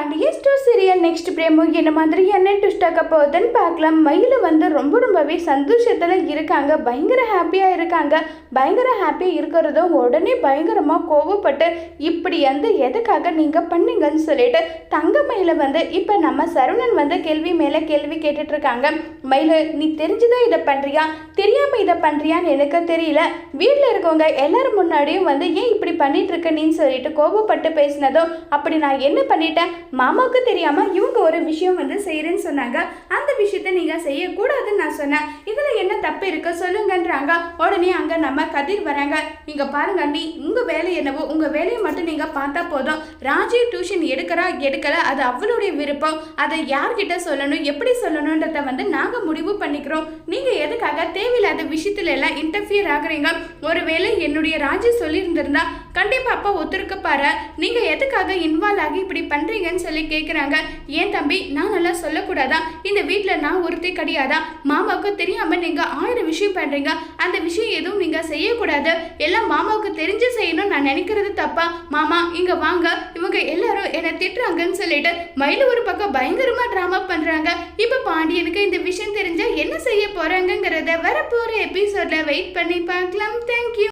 Pandian store serial next promo என்ன மாதிரி என்ன ட்விஸ்ட் ஆக்க போகுதுன்னு பார்க்கலாம். மயில வந்து ரொம்ப ரொம்பவே சந்தோஷத்தில் இருக்காங்க. பயங்கர ஹாப்பியாக இருக்காங்க. பயங்கர ஹாப்பியாக இருக்கிறதும் உடனே பயங்கரமாக கோவப்பட்டு இப்படி வந்து எதுக்காக நீங்கள் பண்ணீங்கன்னு சொல்லிட்டு தங்க மயில வந்து இப்போ நம்ம சரவணன் வந்து கேள்வி மேலே கேள்வி கேட்டுட்ருக்காங்க மயில் நீ தெரிஞ்சுதான் இதை பண்ணுறியா தெரியாமல் இதை பண்ணுறியான்னு எனக்கு தெரியல. வீட்டில் இருக்கவங்க எல்லாரும் முன்னாடியும் வந்து ஏன் இப்படி பண்ணிட்டு இருக்க? நீன்னு சொல்லிட்டு கோபப்பட்டு பேசினதும் அப்படி நான் என்ன பண்ணிட்டேன்? மாமாவுக்கு தெரியாம இவங்க ஒரு விஷயம் வந்து செய்யறேன்னு சொன்னாங்க. அந்த விஷயத்த நீங்க செய்யக்கூடாதுன்னு நான் சொன்னேன். இதுல என்ன தப்பு இருக்கு சொல்லுங்கன்றாங்க. உடனே அங்க நம்ம கதிர் வராங்க. இங்கே பாருங்க அண்டி உங்க வேலை என்னவோ உங்க வேலையை மட்டும் நீங்க பார்த்தா போதும். ராஜி டியூஷன் எடுக்கிறா எடுக்கல அது அவளுடைய விருப்பம். அதை யார்கிட்ட சொல்லணும் எப்படி சொல்லணுன்றத வந்து நாங்க முடிவு பண்ணிக்கிறோம். நீங்க எதுக்காக தேவையில்லாத விஷயத்துல எல்லாம் இன்டர்ஃபியர் ஆகுறீங்க? ஒருவேளை என்னுடைய ராஜி சொல்லியிருந்திருந்தா கண்டிப்பா அப்பா ஒத்துருக்க பாரு. நீங்க எதுக்காக இன்வால்வ் ஆகி இப்படி அப்படின்னு சொல்லி கேக்குறாங்க. ஏன் தம்பி? நான் நல்லா சொல்லக்கூடாதா? இந்த வீட்ல நான் ஒருத்தி கிடையாதா? மாமாவுக்கு தெரியாம நீங்க ஆயிரம் விஷயம் பண்றீங்க. அந்த விஷயம் எதுவும் நீங்க செய்யக்கூடாது. எல்லாம் மாமாவுக்கு தெரிஞ்சு செய்யணும் நான் நினைக்கிறது தப்பா? மாமா இங்க வாங்க. இவங்க எல்லாரும் என்னை திட்டுறாங்கன்னு சொல்லிட்டு மயில ஒரு பக்கம் பயங்கரமா ட்ராமா பண்றாங்க. இப்ப பாண்டியனுக்கு இந்த விஷயம் தெரிஞ்சா என்ன செய்ய போறாங்கங்கிறத வரப்போற எபிசோட்ல வெயிட் பண்ணி பார்க்கலாம். தேங்க்யூ